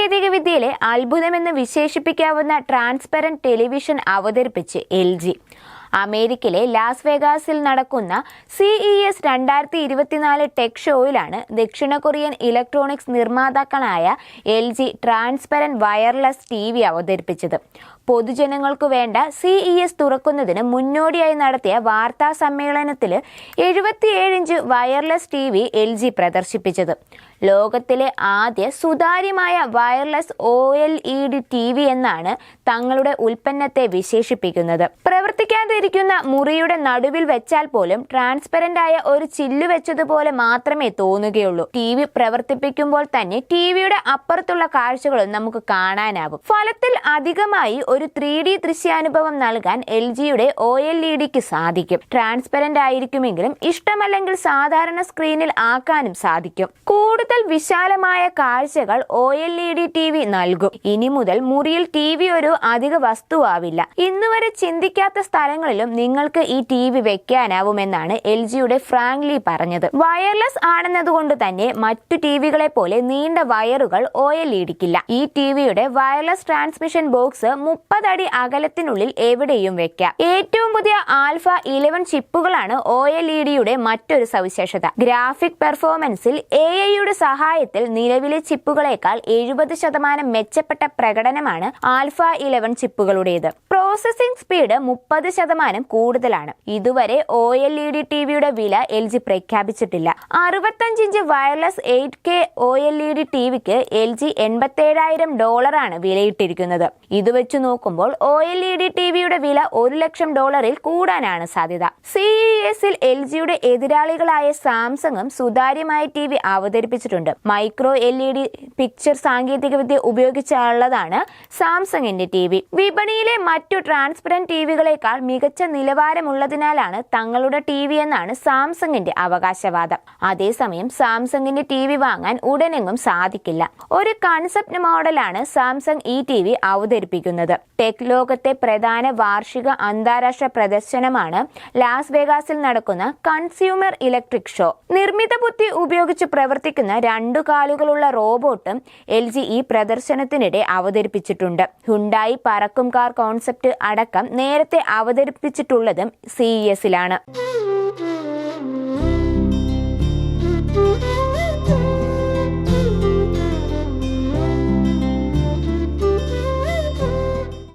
സാങ്കേതികവിദ്യയിലെ അത്ഭുതമെന്ന് വിശേഷിപ്പിക്കാവുന്ന transparent television അവതരിപ്പിച്ച് എൽ ജി അമേരിക്കയിലെ ലാസ് വേഗാസിൽ നടക്കുന്ന സിഇ എസ് രണ്ടായിരത്തി ഇരുപത്തിനാല് ടെക് ഷോയിലാണ് ദക്ഷിണ Korean electronics നിർമ്മാതാക്കളായ L G transparent wireless T V അവതരിപ്പിച്ചത്. പൊതുജനങ്ങൾക്കു വേണ്ട സിഇ എസ് തുറക്കുന്നതിന് മുന്നോടിയായി നടത്തിയ വാർത്താ സമ്മേളനത്തിൽ എഴുപത്തിയേഴ് inch wireless T V L G പ്രദർശിപ്പിച്ചത്. ലോകത്തിലെ ആദ്യ സുതാര്യമായ wireless O L E D T V എന്നാണ് തങ്ങളുടെ ഉൽപ്പന്നത്തെ വിശേഷിപ്പിക്കുന്നത്. പ്രവർത്തിക്കാതിരിക്കുന്ന മുറിയുടെ നടുവിൽ വെച്ചാൽ പോലും ട്രാൻസ്പെറന്റ് ആയ ഒരു ചില്ലു വെച്ചതുപോലെ മാത്രമേ തോന്നുകയുള്ളൂ. ടി വി പ്രവർത്തിപ്പിക്കുമ്പോൾ തന്നെ ടി വിയുടെ അപ്പുറത്തുള്ള കാഴ്ചകളും നമുക്ക് കാണാനാവും. ഫലത്തിൽ അധികമായി ഒരു ത്രീ ഡി ദൃശ്യാനുഭവം നൽകാൻ എൽ ജിയുടെ ഒ എൽ ഇ ഡിക്ക് സാധിക്കും. ട്രാൻസ്പെറന്റ് ആയിരിക്കുമെങ്കിലും ഇഷ്ടമല്ലെങ്കിൽ സാധാരണ സ്ക്രീനിൽ ആക്കാനും സാധിക്കും. കൂടുതൽ വിശാലമായ കാഴ്ചകൾ O L E D T V നൽകും. ഇനി മുതൽ മുറിയിൽ ടി വി ഒരു അധിക വസ്തുവാവില്ല. ഇന്നുവരെ ചിന്തിക്കാത്ത സ്ഥലങ്ങളിലും നിങ്ങൾക്ക് ഈ ടി വി വെക്കാനാവുമെന്നാണ് എൽ ജിയുടെ ഫ്രാങ്ക്ലി പറഞ്ഞത്. വയർലെസ് ആണെന്നതുകൊണ്ട് തന്നെ മറ്റു ടി വികളെ പോലെ നീണ്ട വയറുകൾ ഒ എൽ ഇ ഡിക്കില്ല ഈ ടി വിയുടെ വയർലെസ് ട്രാൻസ്മിഷൻ ബോക്സ് മുപ്പതടി അകലത്തിനുള്ളിൽ എവിടെയും വെക്കാം. ഏറ്റവും പുതിയ ആൽഫ ഇലവൻ ചിപ്പുകളാണ് ഒ എൽ ഇ ഡിയുടെ മറ്റൊരു സവിശേഷത. ഗ്രാഫിക് പെർഫോമൻസിൽ എ ഐയുടെ സഹായത്തിൽ നിലവിലെ ചിപ്പുകളേക്കാൾ എഴുപത് ശതമാനം മെച്ചപ്പെട്ട പ്രകടനമാണ് ആൽഫ ഇലവൻ ചിപ്പുകളുടേത്. പ്രോസസ്സിംഗ് സ്പീഡ് മുപ്പത് ശതമാനം കൂടുതലാണ്. ഇതുവരെ ഒ എൽ ഇ ഡി ടിവിയുടെ വില എൽ ജി പ്രഖ്യാപിച്ചിട്ടില്ല. അറുപത്തഞ്ച് inch wireless eight K O L E D ടിവിക്ക് L G എൺപത്തേഴായിരം ഡോളറാണ് വിലയിട്ടിരിക്കുന്നത്. ഇത് വെച്ച് നോക്കുമ്പോൾ ഒ എൽ ഇ ഡി ടിവിയുടെ വില ഒരു ലക്ഷം ഡോളറിൽ കൂടാനാണ് സാധ്യത. സിഇഎസിൽ എൽ ജിയുടെ എതിരാളികളായ സാംസങ്ങും സുതാര്യമായ T V micro L E D picture സാങ്കേതികവിദ്യ ഉപയോഗിച്ചുള്ളതാണ് സാംസങ്ങിന്റെ ടി വി. വിപണിയിലെ മറ്റു ട്രാൻസ്പെറന്റ് ടി വികളെക്കാൾ മികച്ച നിലവാരമുള്ളതിനാലാണ് തങ്ങളുടെ ടി വി എന്നാണ് സാംസങ്ങിന്റെ അവകാശവാദം. അതേസമയം സാംസങ്ങിന്റെ ടി വി വാങ്ങാൻ ഉടനെങ്ങും സാധിക്കില്ല. ഒരു കൺസെപ്റ്റ് മോഡലാണ് സാംസങ് ഈ ടി വി അവതരിപ്പിക്കുന്നത്. ടെക് ലോകത്തെ പ്രധാന വാർഷിക അന്താരാഷ്ട്ര പ്രദർശനമാണ് ലാസ് വേഗാസിൽ നടക്കുന്ന കൺസ്യൂമർ ഇലക്ട്രിക് ഷോ. നിർമ്മിത ബുദ്ധി ഉപയോഗിച്ച് പ്രവർത്തിക്കുന്ന രണ്ടു കാലുകളുള്ള റോബോട്ടും എൽ ജി ഈ പ്രദർശനത്തിനിടെ അവതരിപ്പിച്ചിട്ടുണ്ട്. ഹുണ്ടായി പറക്കും കാർ കോൺസെപ്റ്റ് അടക്കം നേരത്തെ അവതരിപ്പിച്ചിട്ടുള്ളതും സി എസിലാണ്.